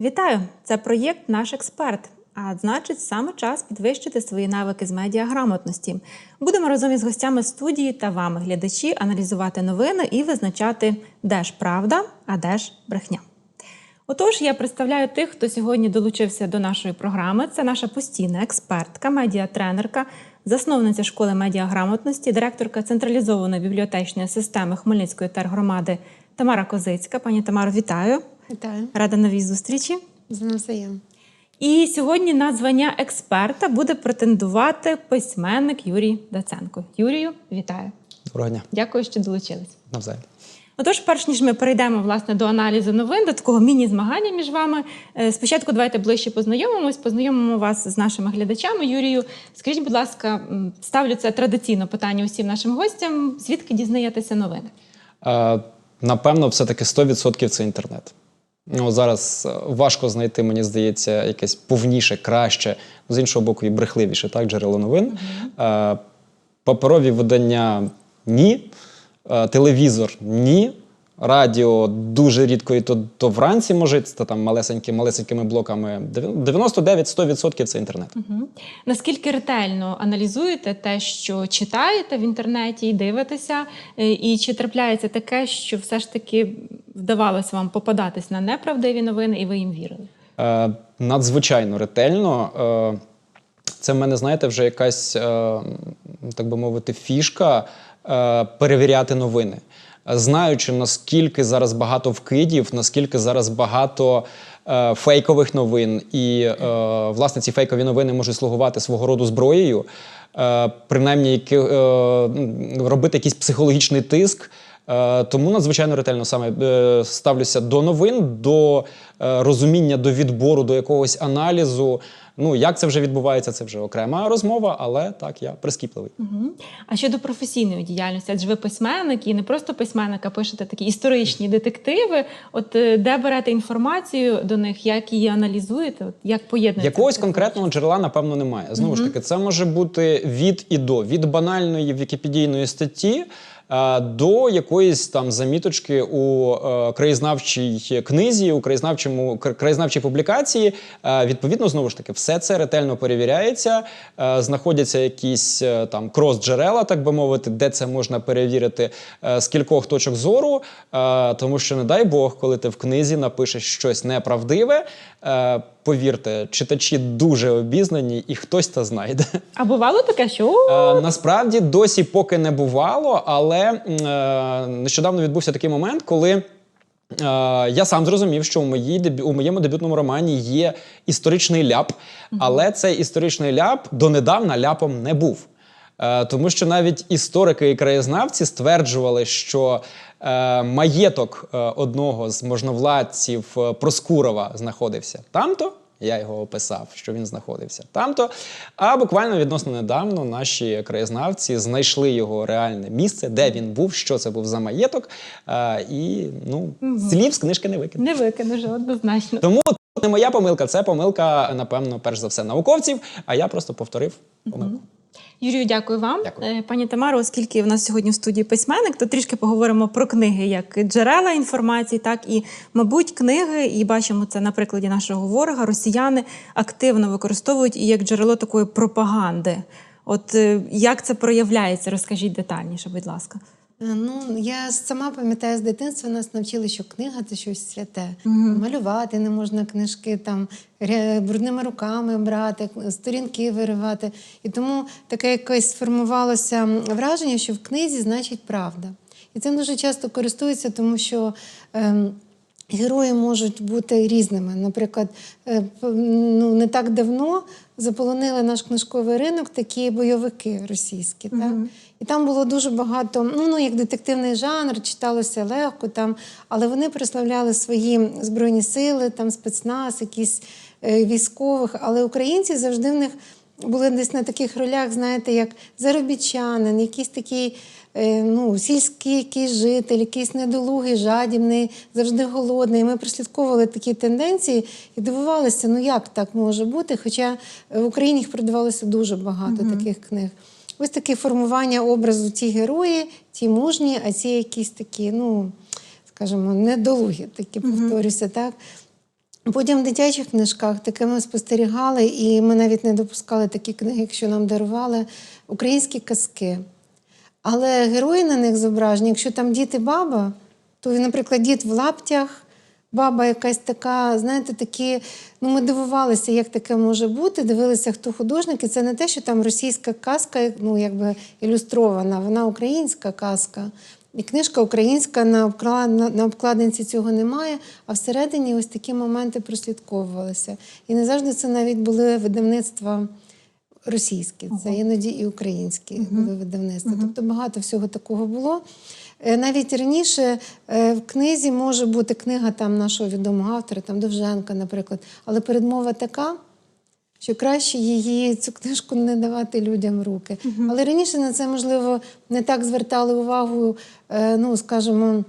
Вітаю! Це проєкт Наш експерт. А значить, саме час підвищити свої навики з медіаграмотності. Будемо разом із гостями студії та вами, глядачі, аналізувати новини і визначати, де ж правда, а де ж брехня. Отож, я представляю тих, хто сьогодні долучився до нашої програми. Це наша постійна експертка, медіатренерка, засновниця школи медіаграмотності, директорка централізованої бібліотечної системи Хмельницької тергромади Тамара Козицька. Пані Тамаро, вітаю! Вітаю Рада новій зустрічі. з навзаєм. І сьогодні на звання експерта буде претендувати письменник Юрій Даценко. Юрію, вітаю! Доброго дня. Дякую, що долучились. Навзаєм. Отож, перш ніж ми перейдемо власне до аналізу новин, до такого міні-змагання між вами. е, Спочатку давайте ближче познайомимось, познайомимо вас з нашими глядачами. Юрію, скажіть, будь ласка, ставлю це традиційно питання усім нашим гостям. Звідки дізнаєтеся новини? Е, напевно, все-таки 100% це інтернет. Ну, зараз е, важко знайти, мені здається, якесь повніше, краще, з іншого боку, і брехливіше, так, джерело новин. Е, паперові видання ні, е, телевізор ні. Радіо дуже рідко і то, то вранці може, це там малесенькі, малесенькими блоками. 99-100% це інтернет. Мгм. Наскільки ретельно аналізуєте те, що читаєте в інтернеті і дивитеся, Е, і чи трапляється таке, що все ж таки вдавалося вам попадатись на неправдиві новини, і ви їм вірили? Е, надзвичайно ретельно. Е, це в мене, знаєте, вже якась, е, так би мовити, фішка е, перевіряти новини. Знаючи, наскільки зараз багато вкидів, наскільки зараз багато е, фейкових новин, і е, власне ці фейкові новини можуть слугувати свого роду зброєю, е, принаймні робити якийсь психологічний тиск. Тому надзвичайно ретельно саме ставлюся до новин, до розуміння, до відбору, до якогось аналізу. Ну як це вже відбувається, це вже окрема розмова, але так я прискіпливий. Мгм. А щодо професійної діяльності, адже ви письменник і не просто письменник, а пишете такі історичні детективи. От е, де берете інформацію до них, як її аналізуєте, от як поєднуєте? Якогось конкретного джерела, напевно, немає. Знову ж таки, це може бути від і до від банальної вікіпедійної статті. Е, До якоїсь там заміточки у е, краєзнавчій книзі, у краєзнавчому краєзнавчій публікації. Е, відповідно, знову ж таки, все це ретельно перевіряється. Знаходяться якісь там крос-джерела, так би мовити, де це можна перевірити з кількох точок зору. Тому що, не дай Бог, коли ти в книзі напишеш щось неправдиве. Повірте, читачі дуже обізнані, і хтось та знайде. А бувало таке, що Е, насправді досі поки не бувало, але е, нещодавно відбувся такий момент, коли. е, Я сам зрозумів, що у, моїй у моєму дебютному романі є історичний ляп, але цей історичний ляп донедавна ляпом не був. Е, Тому що навіть історики і краєзнавці стверджували, що е, маєток е, одного з можновладців Проскурова знаходився там-то. Я його описав, що він знаходився там-то. А буквально відносно недавно наші краєзнавці знайшли його реальне місце, де він був, що це був за маєток. Е, і ну, слів з книжки не викинув. не викинеш однозначно. Тому це не моя помилка, це помилка, напевно, перш за все, науковців. А я просто повторив помилку. Юрію, дякую вам. Дякую. Е, Пані Тамаро, оскільки в нас сьогодні в студії письменник, то трішки поговоримо про книги як джерела інформації, так і, мабуть, книги, і бачимо це на прикладі нашого ворога. Росіяни активно використовують і як джерело такої пропаганди. От е, як це проявляється? Розкажіть детальніше, будь ласка. Е, Ну, я сама пам'ятаю з дитинства нас навчили, що книга це щось святе. Малювати не можна книжки там брудними руками брати, сторінки виривати. І тому таке якесь сформувалося враження, що в книзі значить правда. І цим дуже часто користуються, тому що. Ем, Герої можуть бути різними. Наприклад, е, ну, не так давно заполонили наш книжковий ринок такі бойовики російські. Так? І там було дуже багато, ну, ну як детективний жанр, читалося легко, там, але вони прославляли свої збройні сили, там спецназ, якісь е, військових. Але українці завжди в них були десь на таких ролях, знаєте, як заробітчанин, якийсь такий ну, сільський якийсь житель, якийсь недолугий, жадібний, завжди голодний. Ми прослідковували такі тенденції і дивувалися, ну як так може бути? Хоча в Україні їх продавалося дуже багато таких книг. Ось таке формування образу ті герої, ті мужні, а ці якісь такі, ну, скажімо, недолугі, такі повторюся, так. Потім в дитячих книжках таке ми спостерігали, і ми навіть не допускали такі книги, якщо нам дарували українські казки. Але герої на них зображені, якщо там дід і баба, то, наприклад, дід в лаптях, баба якась така, знаєте, такі. Ну, ми дивувалися, як таке може бути. Дивилися, хто художник. І це не те, що там російська казка, ну якби ілюстрована, вона українська казка. І книжка українська на обкладинці цього немає, а всередині ось такі моменти прослідковувалися. І не завжди це навіть були видавництва російські, це іноді і українські були видавництва. Тобто багато всього такого було. Е, Навіть раніше е, в книзі може бути книга там нашого відомого автора, там Довженка, наприклад, але передмова така, що краще її цю книжку не давати людям в руки. Але раніше на це, можливо, не так звертали увагу, е, ну, скажімо,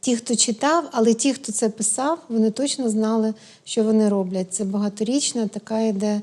ті, хто читав, але ті, хто це писав, вони точно знали, що вони роблять. Це багаторічна така йде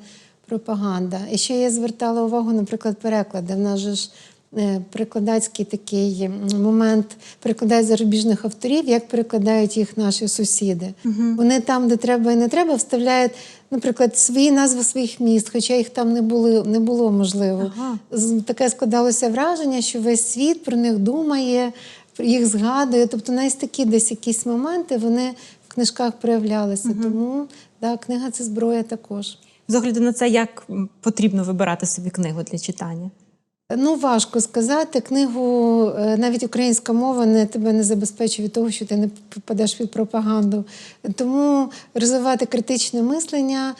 пропаганда. І ще я звертала увагу, наприклад, переклади. В нас же ж е, перекладацький такий момент перекладають зарубіжних авторів, як перекладають їх наші сусіди. Вони там, де треба і не треба, вставляють, наприклад, свої назви своїх міст, хоча їх там не було, не було можливо. Ага. Таке складалося враження, що весь світ про них думає, їх згадує. Тобто, навіть такі десь якісь моменти вони в книжках проявлялися. Тому да, книга це зброя також. З огляду на це, як потрібно вибирати собі книгу для читання? Ну, важко сказати. Книгу е, навіть українська мова не тебе не забезпечує від того, що ти не попадеш під пропаганду. Тому розвивати критичне мислення.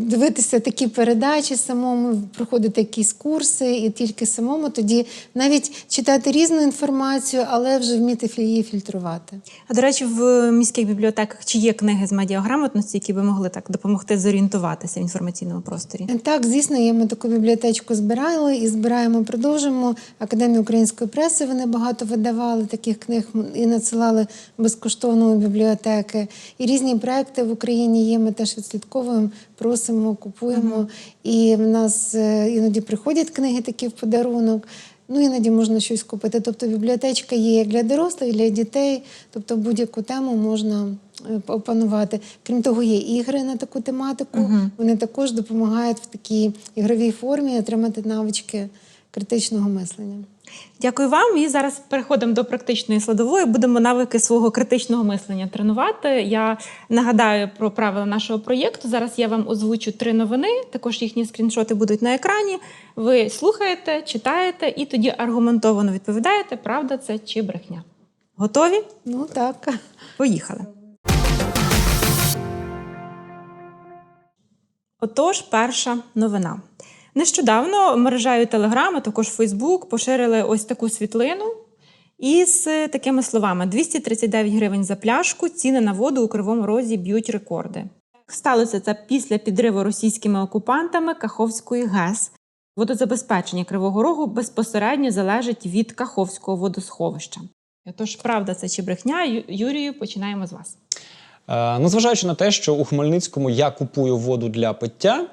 Е, Дивитися такі передачі самому, проходити якісь курси, і тільки самому тоді навіть читати різну інформацію, але вже вміти її фільтрувати. А до речі, в міських бібліотеках чи є книги з медіаграмотності, які би могли так допомогти зорієнтуватися в інформаційному просторі? Так, звісно, є. Ми таку бібліотечку збирали і збираємо, продовжимо. Академію української преси вони багато видавали таких книг і надсилали безкоштовно у бібліотеки. І різні проекти в Україні є. Ми теж відслідковуємо, просимо, купуємо. І в нас е, іноді приходять книги такі в подарунок. Ну, іноді можна щось купити. Тобто бібліотечка є як для дорослих, для дітей, тобто будь-яку тему можна е, опанувати. Крім того, є ігри на таку тематику. Вони також допомагають в такій ігровій формі отримати навички критичного мислення. Дякую вам. І зараз переходимо до практичної складової. Будемо навики свого критичного мислення тренувати. Я нагадаю про правила нашого проєкту. Зараз я вам озвучу три новини. Також їхні скріншоти будуть на екрані. Ви слухаєте, читаєте і тоді аргументовано відповідаєте, правда це чи брехня. Готові? Ну так. Поїхали. Отож, перша новина. Нещодавно мережею Telegram, а також Facebook поширили ось таку світлину із е, такими словами: 239 гривень за пляшку, ціни на воду у Кривому Розі б'ють рекорди. Сталося це після підриву російськими окупантами Каховської ГЕС. Водозабезпечення Кривого Рогу безпосередньо залежить від Каховського водосховища. Тож, правда, це чи брехня? Юрію, починаємо з вас. Е, Ну, зважаючи на те, що у Хмельницькому я купую воду для пиття.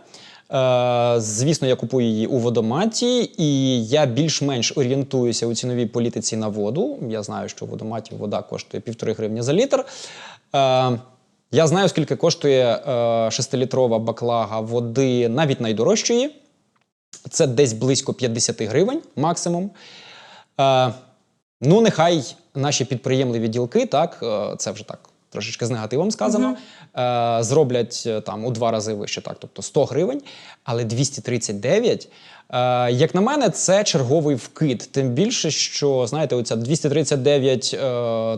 Е, Звісно, я купую її у водоматі, і я більш-менш орієнтуюся у ціновій політиці на воду. Я знаю, що у водоматі вода коштує півтори гривні за літр. Е, Я знаю, скільки коштує е, 6-літрова баклага води, навіть найдорожчої. Це десь близько 50 гривень максимум. Ну, нехай наші підприємливі ділки, так, це вже так трошечки з негативом сказано, е, зроблять е, там у два рази вище, так, тобто 100 гривень, але 239, е, як на мене, це черговий вкид. Тим більше, що, знаєте, оця 239 е,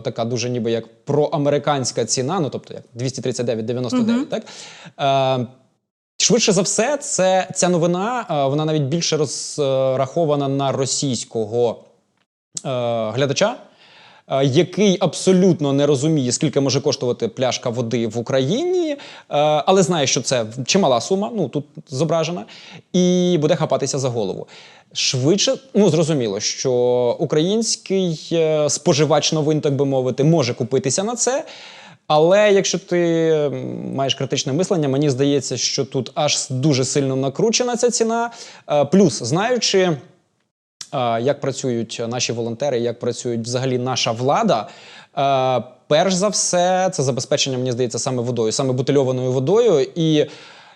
така дуже ніби як проамериканська ціна, ну тобто як 239,99, так? Е, Швидше за все, це ця новина вона навіть більше розрахована на російського е, глядача, який абсолютно не розуміє, скільки може коштувати пляшка води в Україні, е, але знає, що це чимала сума, ну тут зображена, і буде хапатися за голову. Швидше, ну зрозуміло, що український е, споживач новин, так би мовити, може купитися на це. Але якщо ти маєш критичне мислення, мені здається, що тут аж дуже сильно накручена ця ціна. Е, Плюс, знаючи, е, як працюють наші волонтери, як працюють взагалі наша влада. перш за все, це забезпечення, мені здається, саме водою, саме бутильованою водою. І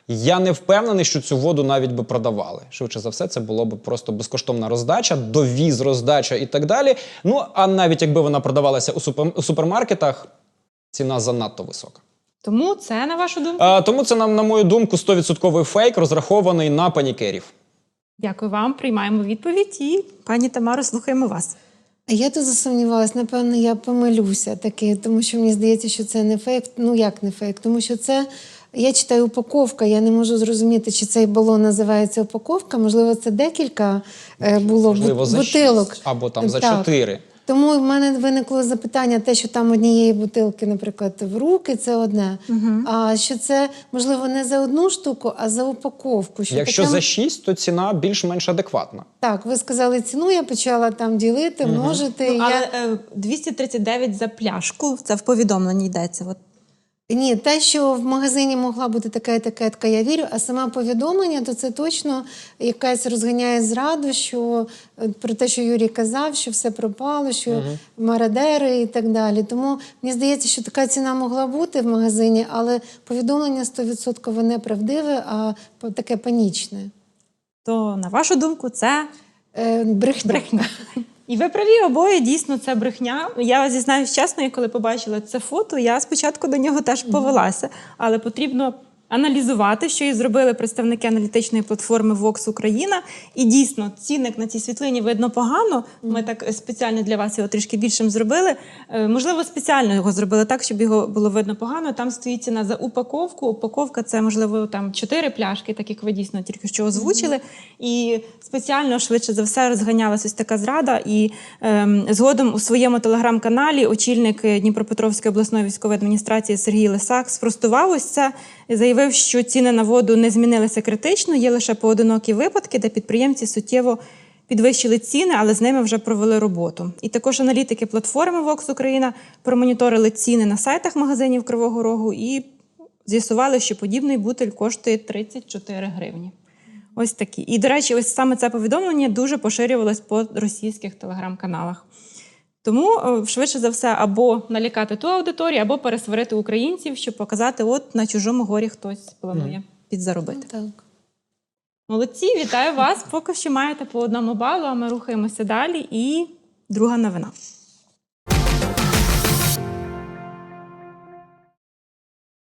я не впевнений, що цю воду навіть би продавали. Швидше за все, це було б просто безкоштовна роздача, довіз, роздача і так далі. Ну а навіть якби вона продавалася у, супер, у супермаркетах, ціна занадто висока. Тому це, на вашу думку? А, тому це, на, на мою думку, 100% фейк, розрахований на панікерів. Дякую вам. Приймаємо відповідь. І пані Тамаро, слухаємо вас. Я тут засумнівалась, напевно, я помилюся таки, тому що мені здається, що це не фейк. Ну як не фейк? Тому що це. Я читаю упаковка, я не можу зрозуміти, чи цей балон називається упаковка. Можливо, це декілька е, було Можливо, бутилок. за. 6 або там за Так. 4. Тому в мене виникло запитання, те, що там однієї бутилки, наприклад, в руки, це одне. А що це можливо не за одну штуку, а за упаковку. Що Якщо таке- за шість, то ціна більш-менш адекватна. так, ви сказали ціну, я почала там ділити, множити. Ну, але я... е, 239 за пляшку, це в повідомленні йдеться. От. Ні, те, що в магазині могла бути така етикетка, я вірю. А саме повідомлення, то це точно якась розганяє зраду, що е, про те, що Юрій казав, що все пропало, що марадери і так далі. Тому мені здається, що така ціна могла бути в магазині, але повідомлення 100% не правдиве, а таке панічне. То, на вашу думку, це Е, брехня. брехня. І ви праві обоє, дійсно, це брехня. Я зізнаюсь чесно, я коли побачила це фото, я спочатку до нього теж повелася, але потрібно. Аналізувати, що і зробили представники аналітичної платформи Vox Україна. І дійсно, цінник на цій світлині видно погано. Ми так спеціально для вас його трішки більшим зробили. Е, Можливо, спеціально його зробили так, щоб його було видно погано. Там стоїть ціна за упаковку. Упаковка це можливо там чотири пляшки, так як ви дійсно тільки що озвучили. І спеціально швидше за все розганялася ось така зрада. І ем, згодом у своєму телеграм-каналі очільник Дніпропетровської обласної військової адміністрації Сергій Лисак спростував ось це. Заявив, що ціни на воду не змінилися критично. Є лише поодинокі випадки, де підприємці суттєво підвищили ціни, але з ними вже провели роботу. І також аналітики платформи Vox Україна промоніторили ціни на сайтах магазинів Кривого Рогу і з'ясували, що подібний бутиль коштує 34 гривні. Ось такі. І, до речі, ось саме це повідомлення дуже поширювалось по російських телеграм-каналах. Тому е, швидше за все, або налякати ту аудиторію, або пересварити українців, щоб показати, от на чужому горі хтось планує підзаробити. Так. Молодці, вітаю вас. Поки що маєте по одному балу, а ми рухаємося далі. І друга новина.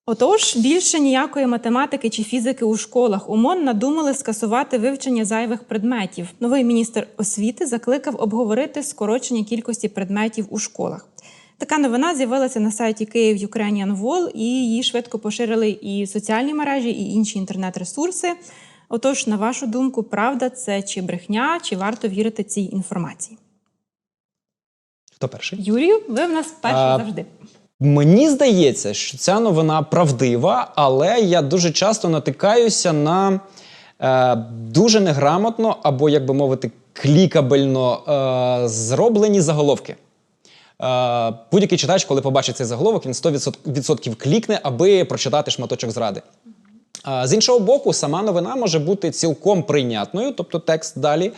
Отож, більше ніякої математики чи фізики у школах УМОН надумали скасувати вивчення зайвих предметів. Новий міністр освіти закликав обговорити скорочення кількості предметів у школах. Така новина з'явилася на сайті Київ Ukrainian Wall, і її швидко поширили і соціальні мережі, і інші інтернет-ресурси. Отож, на вашу думку, правда це чи брехня, чи варто вірити цій інформації? Хто перший? Юрію, ви в нас перший А, завжди. Мені здається, що ця новина правдива, але я дуже часто натикаюся на е, дуже неграмотно або, як би мовити, клікабельно е, зроблені заголовки. Е, будь-який читач, коли побачить цей заголовок, він 100% клікне, аби прочитати шматочок зради. Е, З іншого боку, сама новина може бути цілком прийнятною, тобто текст далі.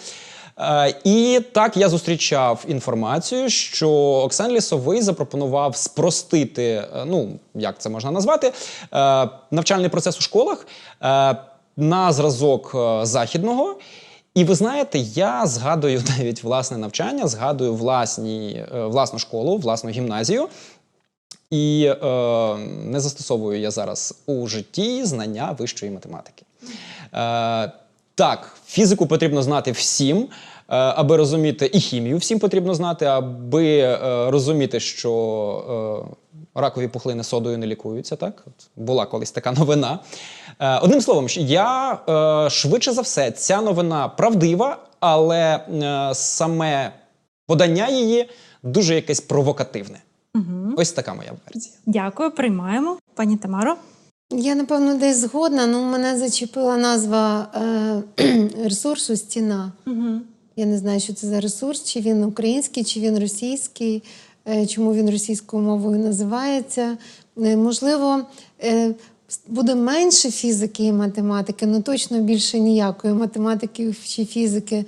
Е, І так я зустрічав інформацію, що Оксан Лісовий запропонував спростити, е, ну як це можна назвати, е, навчальний процес у школах на зразок західного. І ви знаєте, я згадую навіть власне навчання, згадую власні, власну школу, власну гімназію. І е, не застосовую я зараз у житті знання вищої математики. Е, так, фізику потрібно знати всім, е, аби розуміти, і хімію всім потрібно знати, аби е, розуміти, що е, ракові пухлини содою не лікуються. Так, От була колись така новина. Одним словом, я швидше за все, ця новина правдива, але саме подання її дуже якесь провокативне. Угу. Ось така моя версія. Дякую, приймаємо. Пані Тамаро. Я напевно десь згодна, ну мене зачепила назва е, ресурсу стіна. Угу. Я не знаю, що це за ресурс, чи він український, чи він російський, е, чому він російською мовою називається. Е, Можливо, е, буде менше фізики і математики, ну точно більше ніякої математики чи фізики.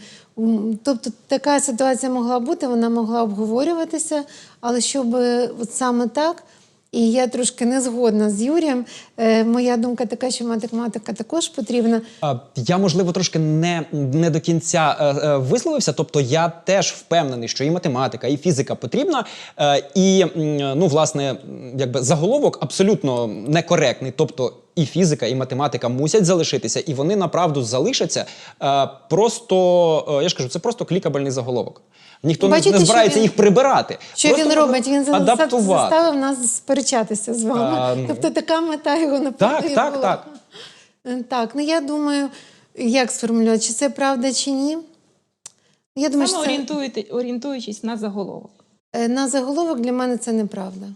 Тобто така ситуація могла бути, вона могла обговорюватися, але щоб е, от саме так. І я трошки не згодна з Юрієм. Е, моя думка така, що математика також потрібна. Я, можливо, трошки не, не до кінця е, е, висловився. Тобто, я теж впевнений, що і математика, і фізика потрібна. Е, і ну, власне, якби заголовок абсолютно некоректний. Тобто, і фізика, і математика мусять залишитися, і вони направду залишаться. Е, просто е, я ж кажу, це просто клікабельний заголовок. Ніхто не- Бачите, не збирається він- їх прибирати. Що Просто він робить? Він заставив нас сперечатися з вами. А, ну. тобто така мета його напевно. Так, так, була. так. Так, ну я думаю, як сформулювати, чи це правда, чи ні. Я думаю, Саме що це, орієнтуєте- орієнтуючись на заголовок. е, на заголовок для мене це неправда.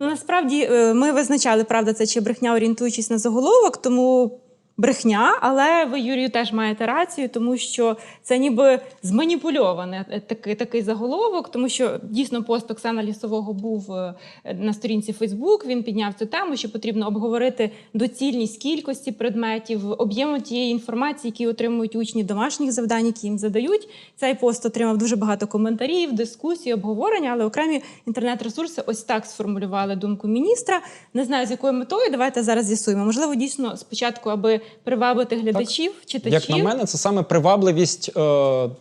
Ну, насправді е, ми визначали, правда, це чи брехня, орієнтуючись на заголовок, тому брехня, але ви, Юрію, теж маєте рацію, тому що це ніби зманіпульоване такий, такий заголовок, тому що дійсно пост Оксана Лісового був е, на сторінці Фейсбук. Він підняв цю тему, що потрібно обговорити доцільність кількості предметів, об'єму тієї інформації, які отримують учні домашніх завдань, які їм задають. Цей пост отримав дуже багато коментарів, дискусій, обговорення, але окремі інтернет-ресурси ось так сформулювали думку міністра. Не знаю, з якою метою. Давайте зараз з'ясуємо. Можливо, дійсно спочатку, аби привабити глядачів, читачів. Як на мене, це саме привабливість е,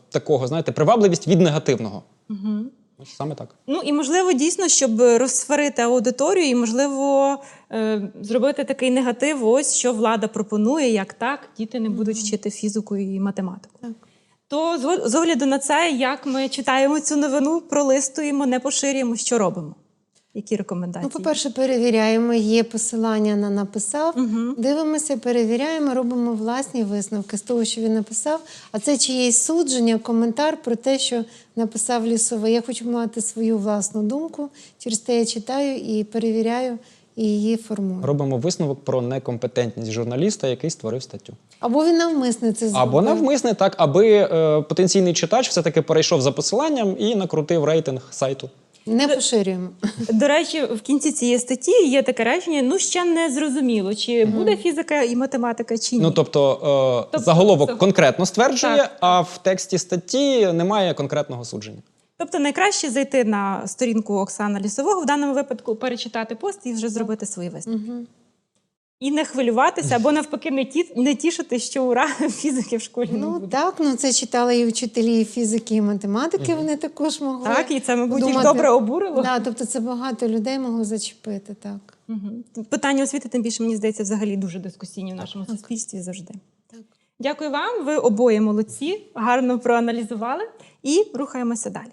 такого, знаєте, привабливість від негативного. Угу. Саме так. Ну і можливо, дійсно, щоб розсварити аудиторію, і можливо е, зробити такий негатив, ось що влада пропонує, як так, діти не будуть вчити фізику і математику. Так. То з огляду на це, як ми читаємо цю новину, пролистуємо, не поширюємо, що робимо. Які рекомендації? Ну, по-перше, перевіряємо, є посилання на написав. Мгм. Дивимося, перевіряємо, робимо власні висновки з того, що він написав. А це чиєсь судження, коментар про те, що написав лісовий. Я хочу мати свою власну думку. Через те я читаю і перевіряю і її формую. Робимо висновок про некомпетентність журналіста, який створив статтю. Або він навмисне це зробив. Або навмисне так, аби е, потенційний читач все-таки перейшов за посиланням і накрутив рейтинг сайту. Не поширюємо. До речі, в кінці цієї статті є таке речення: ну ще не зрозуміло, чи буде фізика і математика, чи ні. Ну тобто, е, Тобто заголовок це- конкретно стверджує, Так. а в тексті статті немає конкретного судження. Тобто найкраще зайти на сторінку Оксана Лісового, в даному випадку перечитати пост і вже зробити свої висновки. Мгм. І не хвилюватися, або навпаки, не ті не тішити, що ура фізики в школі не Ну буде. так, ну це читали і вчителі фізики і математики. Вони також могли. Так, і це, мабуть, їх добре обурило. Да, тобто це багато людей могло зачепити, так. Мгм. Питання освіти, тим більше, мені здається, взагалі дуже дискусійні в нашому суспільстві завжди. Так. Дякую вам. Ви обоє молодці, гарно проаналізували і рухаємося далі.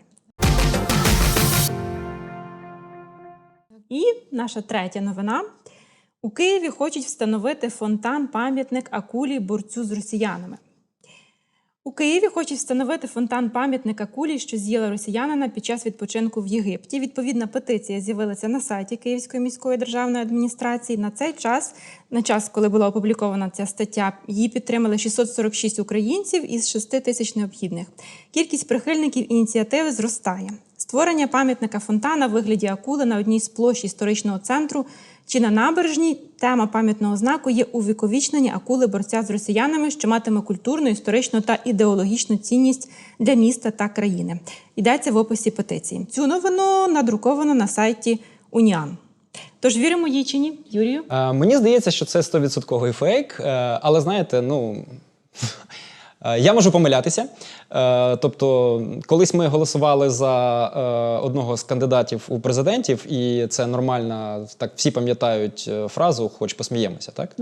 І наша третя новина. У Києві хочуть встановити фонтан пам'ятник акулі борцю з росіянами. У Києві хочуть встановити фонтан пам'ятник акулі, що з'їла росіянина під час відпочинку в Єгипті. Відповідна петиція з'явилася на сайті Київської міської державної адміністрації. На цей час, на час, коли була опублікована ця стаття, її підтримали 646 українців із 6 тисяч необхідних. Кількість прихильників ініціативи зростає. Створення пам'ятника фонтана в вигляді акули на одній з площ історичного центру чи на набережній тема пам'ятного знаку є увіковічнення акули борця з росіянами, що матиме культурну, історичну та ідеологічну цінність для міста та країни. Йдеться в описі петиції. Цю новину надруковано на сайті Уніан. Тож віримо їй чи ні, Юрію? Мені здається, що це 100% фейк, е, але знаєте, ну. Е, Я можу помилятися. Е, Тобто, колись ми голосували за е, одного з кандидатів у президентів, і це нормальна, так всі пам'ятають фразу, хоч посміємося, так?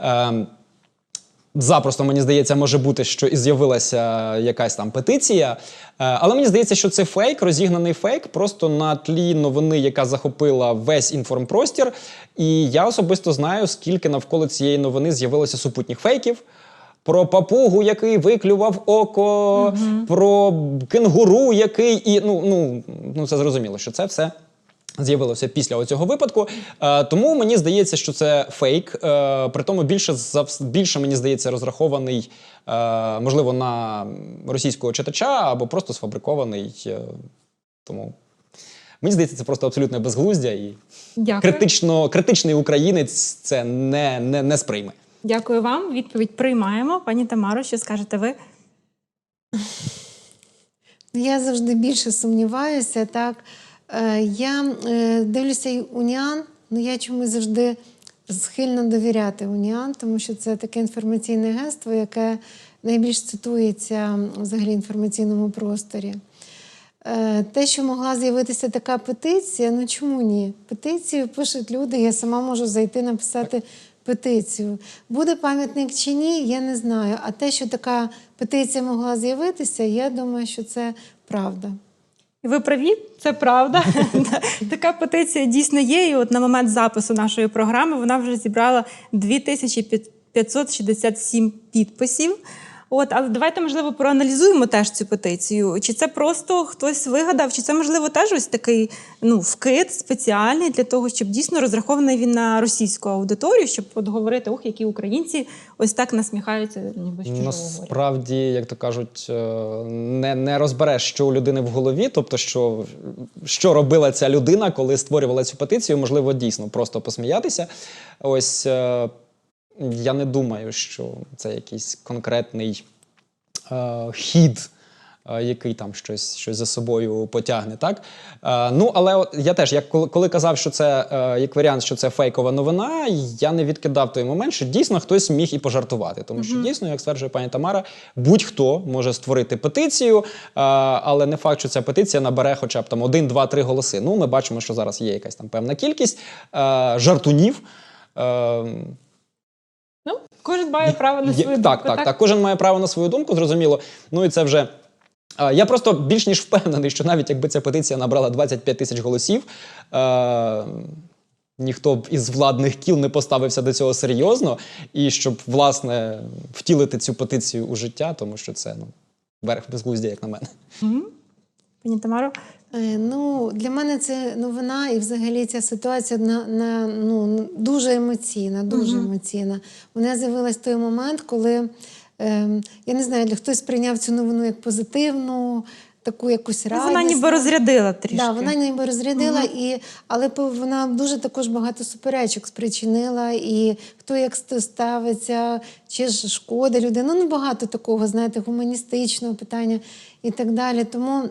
Е, Запросто мені здається, може бути, що і з'явилася якась там петиція. Але мені здається, що це фейк, розігнаний фейк, просто на тлі новини, яка захопила весь інформпростір. І я особисто знаю, скільки навколо цієї новини з'явилося супутніх фейків. Про папугу, який виклював око, про кенгуру, який і ну, ну, ну це зрозуміло, що це все з'явилося після цього випадку. Е, тому мені здається, що це фейк. Е, при тому більше більше мені здається розрахований, е, можливо, на російського читача або просто сфабрикований. Е, тому мені здається, це просто абсолютне безглуздя і Дякую. критично, критичний українець це не, не, не сприйме. Дякую вам. Відповідь приймаємо. Пані Тамаро, що скажете ви? Я завжди більше сумніваюся. Так Е, я е, дивлюся уніан, але я чомусь завжди схильна довіряти уніан, тому що це таке інформаційне агентство, яке найбільш цитується взагалі інформаційному просторі. Е, Те, що могла з'явитися така петиція, ну чому ні? Петицію пишуть люди, я сама можу зайти написати петицію. Буде пам'ятник чи ні, я не знаю. А те, що така петиція могла з'явитися, я думаю, що це правда. І Ви праві, це правда. така петиція дійсно є. І от на момент запису нашої програми вона вже зібрала 2567 підписів. От, але давайте, можливо, проаналізуємо теж цю петицію. Чи це просто хтось вигадав, чи це, можливо, теж ось такий ну, вкид спеціальний для того, щоб дійсно розрахований він на російську аудиторію, щоб от говорити, ух, які українці ось так насміхаються, ніби горя. Насправді, як то кажуть, е, не, не розбереш, що у людини в голові, тобто, що, що робила ця людина, коли створювала цю петицію, можливо, дійсно просто посміятися. Ось е, я не думаю, що це якийсь конкретний е, хід. е, Який там щось, щось за собою потягне, так? Е, ну, але от я теж, як коли, коли казав, що це е, як варіант, що це фейкова новина, я не відкидав той момент, що дійсно хтось міг і пожартувати. Тому що дійсно, як стверджує пані Тамара, будь-хто може створити петицію, е, але не факт, що ця петиція набере хоча б там один, два, три голоси. Ну, ми бачимо, що зараз є якась там певна кількість е, жартунів. Е, кожен має право на свою так, думку. так, так. Кожен має право на свою думку, зрозуміло. Ну і це вже. Я просто більш ніж впевнений, що навіть якби ця петиція набрала 25 тисяч голосів, е- ніхто б із владних кіл не поставився до цього серйозно, і щоб, власне, втілити цю петицію у життя, тому що це ну, верх безглуздя, як на мене. Пані Тамаро, Е, Ну, для мене це новина, і взагалі ця ситуація на, на, ну, дуже емоційна, дуже емоційна. Вона з'явилась той момент, коли е, я не знаю, для хтось сприйняв цю новину як позитивну, таку якусь ну, радісну. вона ніби розрядила трішки. Да, вона ніби розрядила, і, але вона дуже також багато суперечок спричинила, і хто як ставиться, чи ж шкода людина. Ну, багато такого, знаєте, гуманістичного питання і так далі. Тому.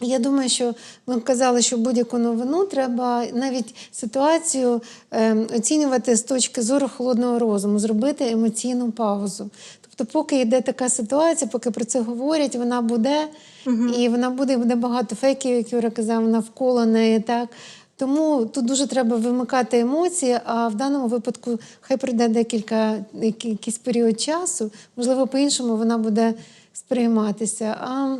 Я думаю, що ми казали, що будь-яку новину треба навіть ситуацію ем, оцінювати з точки зору холодного розуму, зробити емоційну паузу. Тобто, поки йде така ситуація, поки про це говорять, вона буде, і вона буде, буде багато фейків, як Юра казав, навколо неї. Так? Тому тут дуже треба вимикати емоції, а в даному випадку хай пройде декілька якийсь період часу, можливо, по-іншому вона буде сприйматися. А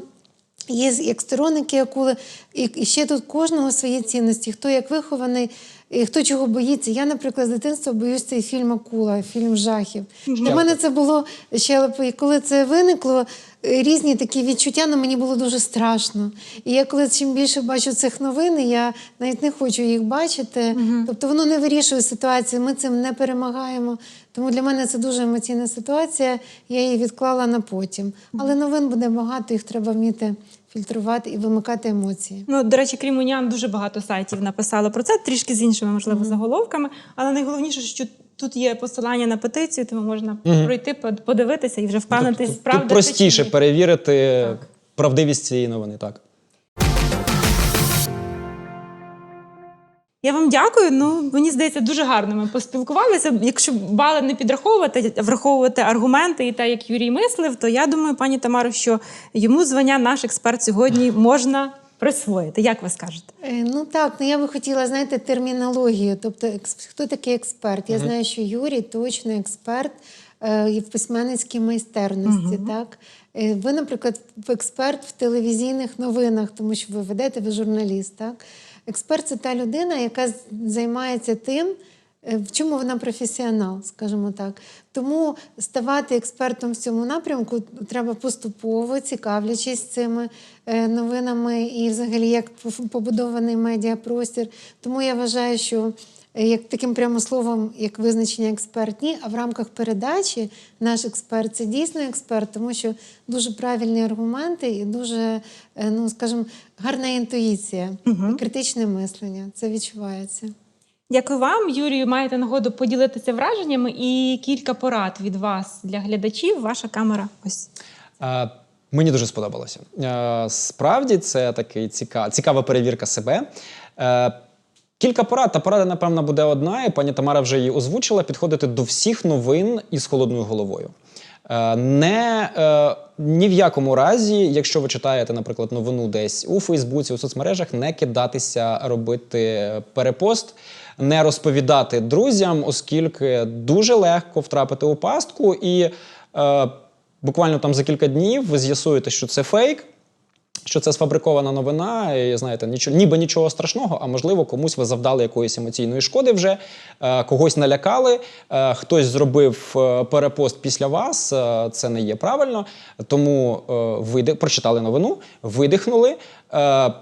Є як сторонники акули, і, і ще тут кожного свої цінності, хто як вихований, і хто чого боїться. Я, наприклад, з дитинства боюсь цей фільм Акула, фільм жахів. Для мене це було ще коли це виникло. е, Різні такі відчуття на мені було дуже страшно. І я коли чим більше бачу цих новин, я навіть не хочу їх бачити. Тобто воно не вирішує ситуацію, ми цим не перемагаємо. Тому для мене це дуже емоційна ситуація. Я її відклала на потім. Але новин буде багато, їх треба вміти фільтрувати і вимикати емоції. Ну, до речі, крім унян, дуже багато сайтів написало про це, трішки з іншими, можливо, заголовками. Але найголовніше, що тут є посилання на петицію, тому можна пройти, под- подивитися і вже впевнитись, Тут- правда Тут простіше чи ні. перевірити Так. правдивість цієї новини. Так. Я вам дякую. Ну мені здається, дуже гарно ми поспілкувалися. Якщо бали не підраховувати, а враховувати аргументи і те, як Юрій мислив, то я думаю, пані Тамаро, що йому звання наш експерт сьогодні можна присвоїти. Як ви скажете? Е, Ну так, ну я би хотіла, знаєте, термінологію. Тобто, хто такий експерт? Я знаю, що Юрій точно експерт е, і в письменницькій майстерності. Так? Е, Ви, наприклад, експерт в телевізійних новинах, тому що ви ведете, ви журналіст. Так? Експерт це та людина, яка займається тим, е, в чому вона професіонал, скажімо так. Тому ставати експертом в цьому напрямку треба поступово, цікавлячись цими е, новинами і взагалі як побудований медіапростір. Тому я вважаю, що як таким прямо словом, як визначення експерт, ні, а в рамках передачі наш експерт це дійсно експерт, тому що дуже правильні аргументи і дуже, е, ну скажімо, гарна інтуїція і критичне мислення. Це відчувається. Дякую вам, Юрію. Маєте нагоду поділитися враженнями і кілька порад від вас для глядачів. Ваша камера ось. Е, Мені дуже сподобалося. Е, Справді, це такий ціка, цікава перевірка себе. Кілька порад, та порада, напевно, буде одна, і пані Тамара вже її озвучила: підходити до всіх новин із холодною головою. Е, Не е, ні в якому разі, якщо ви читаєте, наприклад, новину десь у Фейсбуці, у соцмережах, не кидатися робити перепост, не розповідати друзям, оскільки дуже легко втрапити у пастку і. Е, Буквально там за кілька днів ви з'ясуєте, що це фейк, що це сфабрикована новина, і знаєте, нічого, ніби нічого страшного, а можливо, комусь ви завдали якоїсь емоційної шкоди вже, е, когось налякали, е, хтось зробив е, перепост після вас. е, це не є правильно. Тому е, ви прочитали новину, видихнули. Е,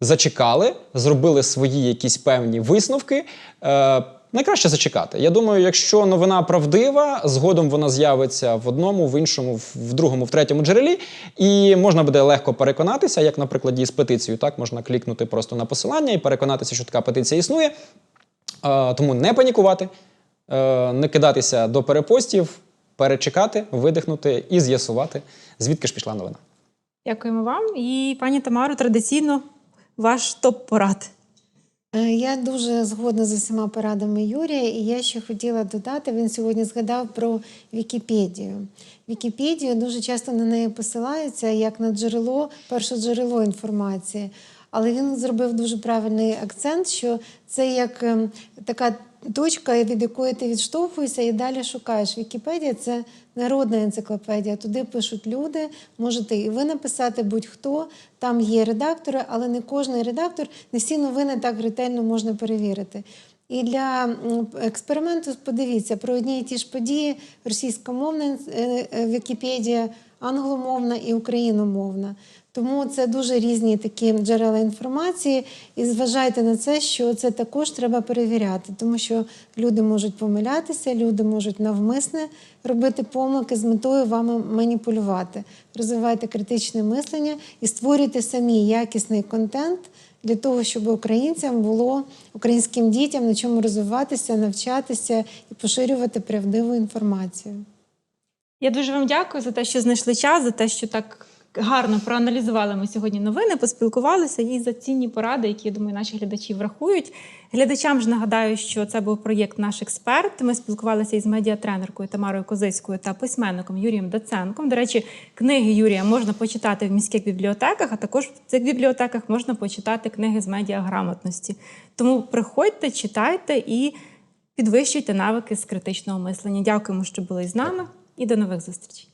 зачекали, зробили свої якісь певні висновки. Е, найкраще зачекати. Я думаю, якщо новина правдива, згодом вона з'явиться в одному, в іншому, в- другому, в третьому джерелі, і можна буде легко переконатися, як, наприклад, з петицією, так можна клікнути просто на посилання і переконатися, що така петиція існує. Е, тому не панікувати, е, не кидатися до перепостів, перечекати, видихнути і з'ясувати, звідки ж пішла новина. Дякуємо вам. І пані Тамару, традиційно ваш топ-порад. Е, Я дуже згодна з усіма порадами Юрія, і я ще хотіла додати, він сьогодні згадав про Вікіпедію. Вікіпедію дуже часто на неї посилаються як на джерело, перше джерело інформації. Але він зробив дуже правильний акцент, що це як ем, така точка, від якої ти відштовхуєшся і далі шукаєш. Вікіпедія це народна енциклопедія. Туди пишуть люди, можете і ви написати будь-хто. Там є редактори, але не кожен редактор, не всі новини так ретельно можна перевірити. І для експерименту подивіться про одні і ті ж події: російськомовна е, е, Вікіпедія, англомовна і україномовна. Тому це дуже різні такі джерела інформації. І зважайте на це, що це також треба перевіряти, тому що люди можуть помилятися, люди можуть навмисне робити помилки з метою вами маніпулювати. Розвивайте критичне мислення і створюйте самі якісний контент для того, щоб українцям було українським дітям на чому розвиватися, навчатися і поширювати правдиву інформацію. Я дуже вам дякую за те, що знайшли час, за те, що так гарно проаналізували ми сьогодні новини, поспілкувалися і за цінні поради, які я думаю, наші глядачі врахують. Глядачам ж нагадаю, що це був проєкт наш експерт. Ми спілкувалися із медіатренеркою Тамарою Козицькою та письменником Юрієм Даценком. До речі, книги Юрія можна почитати в міських бібліотеках, а також в цих бібліотеках можна почитати книги з медіаграмотності. Тому приходьте, читайте і підвищуйте навики з критичного мислення. Дякуємо, що були з нами, і до нових зустрічей.